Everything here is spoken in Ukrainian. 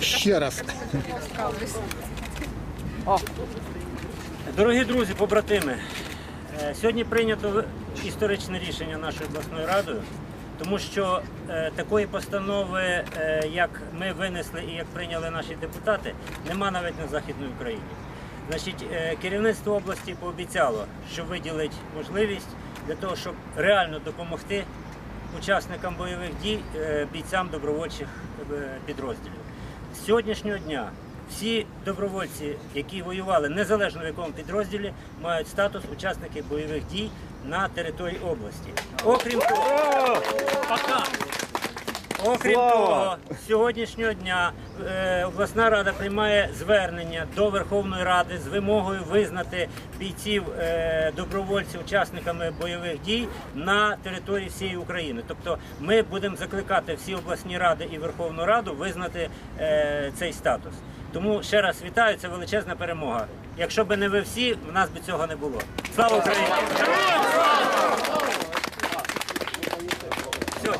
Ще раз. Дорогі друзі, побратими, е, сьогодні прийнято історичне рішення нашою обласною радою, тому що е, такої постанови, е, як ми винесли і як прийняли наші депутати, нема навіть на Західній Україні. Значить, керівництво області пообіцяло, що виділить можливість для того, щоб реально допомогти учасникам бойових дій, е, бійцям добровольчих е, підрозділів. З сьогоднішнього дня всі добровольці, які воювали незалежно в якому підрозділі, мають статус учасників бойових дій на території області. Окрім того, Окрім того, з сьогоднішнього дня е, обласна рада приймає звернення до Верховної Ради з вимогою визнати бійців е, добровольців учасниками бойових дій на території всієї України. Тобто ми будемо закликати всі обласні ради і Верховну Раду визнати е, цей статус. Тому ще раз вітаю, це величезна перемога. Якщо б не ви всі, в нас би цього не було. Слава Україні!